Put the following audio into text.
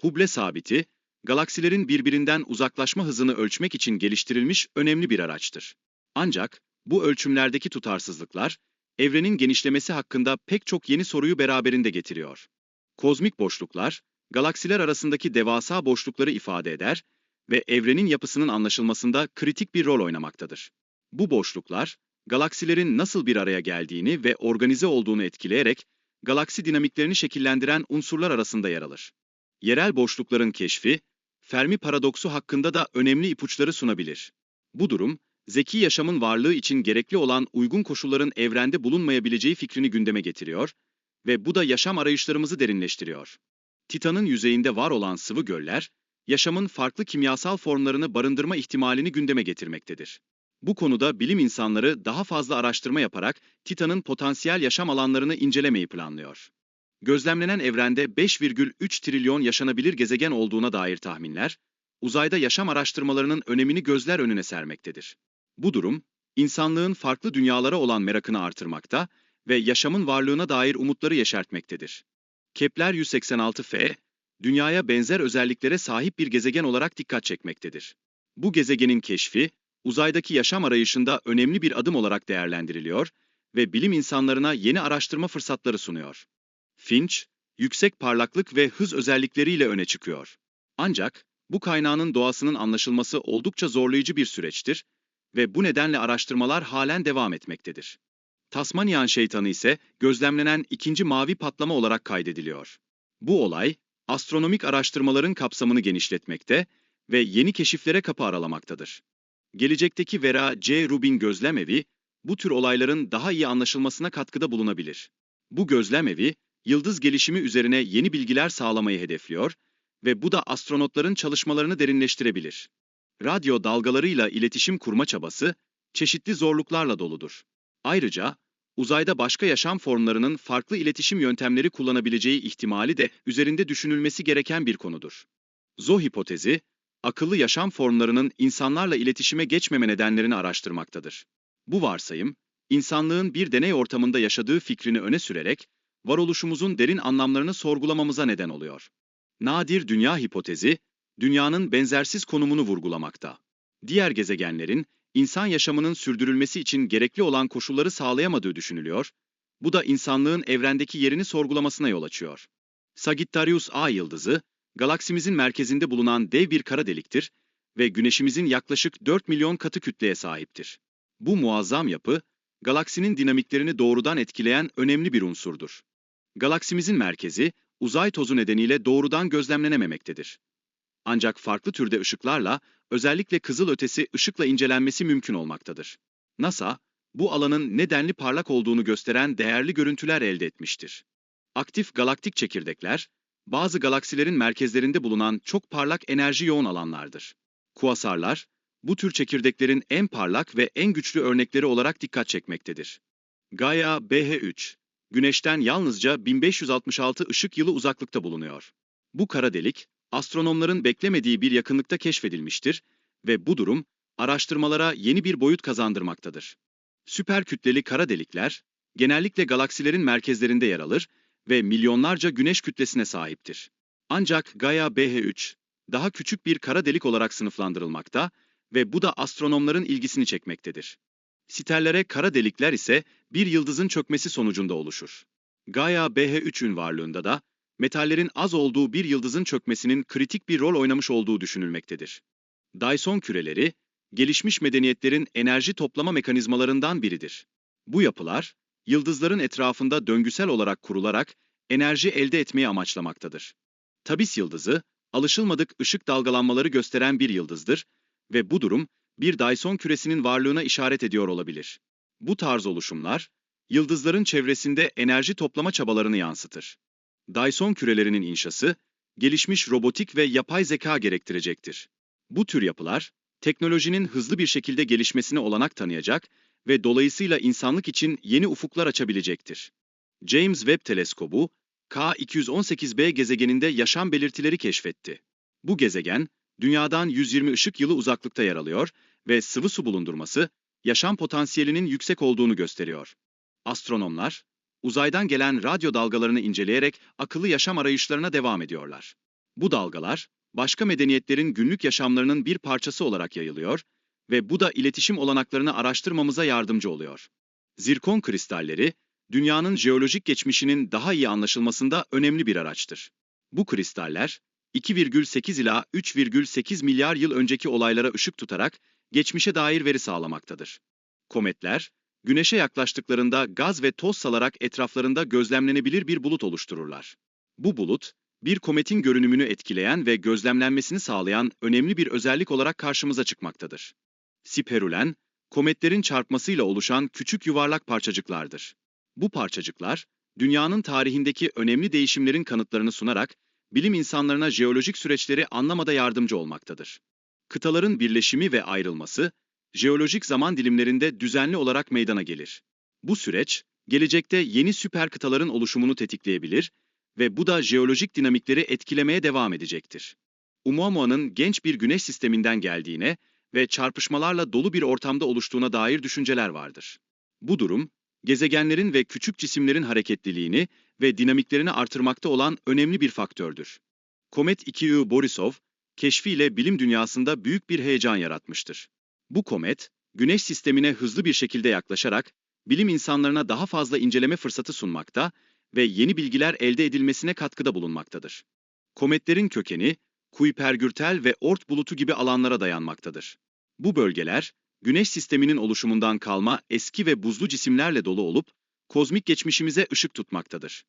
Hubble sabiti, galaksilerin birbirinden uzaklaşma hızını ölçmek için geliştirilmiş önemli bir araçtır. Ancak bu ölçümlerdeki tutarsızlıklar, evrenin genişlemesi hakkında pek çok yeni soruyu beraberinde getiriyor. Kozmik boşluklar, galaksiler arasındaki devasa boşlukları ifade eder ve evrenin yapısının anlaşılmasında kritik bir rol oynamaktadır. Bu boşluklar, galaksilerin nasıl bir araya geldiğini ve organize olduğunu etkileyerek galaksi dinamiklerini şekillendiren unsurlar arasında yer alır. Yerel boşlukların keşfi, Fermi paradoksu hakkında da önemli ipuçları sunabilir. Bu durum, zeki yaşamın varlığı için gerekli olan uygun koşulların evrende bulunmayabileceği fikrini gündeme getiriyor ve bu da yaşam arayışlarımızı derinleştiriyor. Titan'ın yüzeyinde var olan sıvı göller, yaşamın farklı kimyasal formlarını barındırma ihtimalini gündeme getirmektedir. Bu konuda bilim insanları daha fazla araştırma yaparak Titan'ın potansiyel yaşam alanlarını incelemeyi planlıyor. Gözlemlenen evrende 5,3 trilyon yaşanabilir gezegen olduğuna dair tahminler, uzayda yaşam araştırmalarının önemini gözler önüne sermektedir. Bu durum, insanlığın farklı dünyalara olan merakını artırmakta ve yaşamın varlığına dair umutları yeşertmektedir. Kepler 186f, dünyaya benzer özelliklere sahip bir gezegen olarak dikkat çekmektedir. Bu gezegenin keşfi, uzaydaki yaşam arayışında önemli bir adım olarak değerlendiriliyor ve bilim insanlarına yeni araştırma fırsatları sunuyor. Finch, yüksek parlaklık ve hız özellikleriyle öne çıkıyor. Ancak bu kaynağın doğasının anlaşılması oldukça zorlayıcı bir süreçtir ve bu nedenle araştırmalar halen devam etmektedir. Tasmanian şeytanı ise gözlemlenen ikinci mavi patlama olarak kaydediliyor. Bu olay, astronomik araştırmaların kapsamını genişletmekte ve yeni keşiflere kapı aralamaktadır. Gelecekteki Vera C. Rubin gözlemevi, bu tür olayların daha iyi anlaşılmasına katkıda bulunabilir. Bu gözlemevi, yıldız gelişimi üzerine yeni bilgiler sağlamayı hedefliyor ve bu da astronotların çalışmalarını derinleştirebilir. Radyo dalgalarıyla iletişim kurma çabası, çeşitli zorluklarla doludur. Ayrıca, uzayda başka yaşam formlarının farklı iletişim yöntemleri kullanabileceği ihtimali de üzerinde düşünülmesi gereken bir konudur. Zo hipotezi, akıllı yaşam formlarının insanlarla iletişime geçmeme nedenlerini araştırmaktadır. Bu varsayım, insanlığın bir deney ortamında yaşadığı fikrini öne sürerek, varoluşumuzun derin anlamlarını sorgulamamıza neden oluyor. Nadir dünya hipotezi, dünyanın benzersiz konumunu vurgulamakta. Diğer gezegenlerin, insan yaşamının sürdürülmesi için gerekli olan koşulları sağlayamadığı düşünülüyor, bu da insanlığın evrendeki yerini sorgulamasına yol açıyor. Sagittarius A yıldızı, galaksimizin merkezinde bulunan dev bir kara deliktir ve Güneşimizin yaklaşık 4 milyon katı kütleye sahiptir. Bu muazzam yapı, galaksinin dinamiklerini doğrudan etkileyen önemli bir unsurdur. Galaksimizin merkezi, uzay tozu nedeniyle doğrudan gözlemlenememektedir. Ancak farklı türde ışıklarla, özellikle kızıl ötesi ışıkla incelenmesi mümkün olmaktadır. NASA, bu alanın nedenli parlak olduğunu gösteren değerli görüntüler elde etmiştir. Aktif galaktik çekirdekler, bazı galaksilerin merkezlerinde bulunan çok parlak enerji yoğun alanlardır. Kuasarlar, bu tür çekirdeklerin en parlak ve en güçlü örnekleri olarak dikkat çekmektedir. Gaia BH3, Güneş'ten yalnızca 1566 ışık yılı uzaklıkta bulunuyor. Bu kara delik, astronomların beklemediği bir yakınlıkta keşfedilmiştir ve bu durum, araştırmalara yeni bir boyut kazandırmaktadır. Süper kütleli kara delikler, genellikle galaksilerin merkezlerinde yer alır ve milyonlarca güneş kütlesine sahiptir. Ancak Gaia BH3, daha küçük bir kara delik olarak sınıflandırılmakta ve bu da astronomların ilgisini çekmektedir. Sterlere kara delikler ise bir yıldızın çökmesi sonucunda oluşur. Gaia BH3'ün varlığında da metallerin az olduğu bir yıldızın çökmesinin kritik bir rol oynamış olduğu düşünülmektedir. Dyson küreleri, gelişmiş medeniyetlerin enerji toplama mekanizmalarından biridir. Bu yapılar, yıldızların etrafında döngüsel olarak kurularak enerji elde etmeyi amaçlamaktadır. Tabis yıldızı, alışılmadık ışık dalgalanmaları gösteren bir yıldızdır ve bu durum bir Dyson küresinin varlığına işaret ediyor olabilir. Bu tarz oluşumlar, yıldızların çevresinde enerji toplama çabalarını yansıtır. Dyson kürelerinin inşası, gelişmiş robotik ve yapay zeka gerektirecektir. Bu tür yapılar, teknolojinin hızlı bir şekilde gelişmesine olanak tanıyacak ve dolayısıyla insanlık için yeni ufuklar açabilecektir. James Webb Teleskobu, K218b gezegeninde yaşam belirtileri keşfetti. Bu gezegen, Dünyadan 120 ışık yılı uzaklıkta yer alıyor ve sıvı su bulundurması, yaşam potansiyelinin yüksek olduğunu gösteriyor. Astronomlar, uzaydan gelen radyo dalgalarını inceleyerek akıllı yaşam arayışlarına devam ediyorlar. Bu dalgalar, başka medeniyetlerin günlük yaşamlarının bir parçası olarak yayılıyor ve bu da iletişim olanaklarını araştırmamıza yardımcı oluyor. Zirkon kristalleri, dünyanın jeolojik geçmişinin daha iyi anlaşılmasında önemli bir araçtır. Bu kristaller, 2,8 ila 3,8 milyar yıl önceki olaylara ışık tutarak geçmişe dair veri sağlamaktadır. Kometler, Güneşe yaklaştıklarında gaz ve toz salarak etraflarında gözlemlenebilir bir bulut oluştururlar. Bu bulut, bir kometin görünümünü etkileyen ve gözlemlenmesini sağlayan önemli bir özellik olarak karşımıza çıkmaktadır. Siperülen, kometlerin çarpmasıyla oluşan küçük yuvarlak parçacıklardır. Bu parçacıklar, dünyanın tarihindeki önemli değişimlerin kanıtlarını sunarak, bilim insanlarına jeolojik süreçleri anlamada yardımcı olmaktadır. Kıtaların birleşimi ve ayrılması, jeolojik zaman dilimlerinde düzenli olarak meydana gelir. Bu süreç, gelecekte yeni süper kıtaların oluşumunu tetikleyebilir ve bu da jeolojik dinamikleri etkilemeye devam edecektir. Oumuamua,'nın genç bir güneş sisteminden geldiğine ve çarpışmalarla dolu bir ortamda oluştuğuna dair düşünceler vardır. Bu durum, gezegenlerin ve küçük cisimlerin hareketliliğini ve dinamiklerini artırmakta olan önemli bir faktördür. Komet 2I Borisov, keşfiyle bilim dünyasında büyük bir heyecan yaratmıştır. Bu komet, Güneş sistemine hızlı bir şekilde yaklaşarak bilim insanlarına daha fazla inceleme fırsatı sunmakta ve yeni bilgiler elde edilmesine katkıda bulunmaktadır. Kometlerin kökeni, Kuipergürtel ve Oort bulutu gibi alanlara dayanmaktadır. Bu bölgeler, Güneş sisteminin oluşumundan kalma eski ve buzlu cisimlerle dolu olup, kozmik geçmişimize ışık tutmaktadır.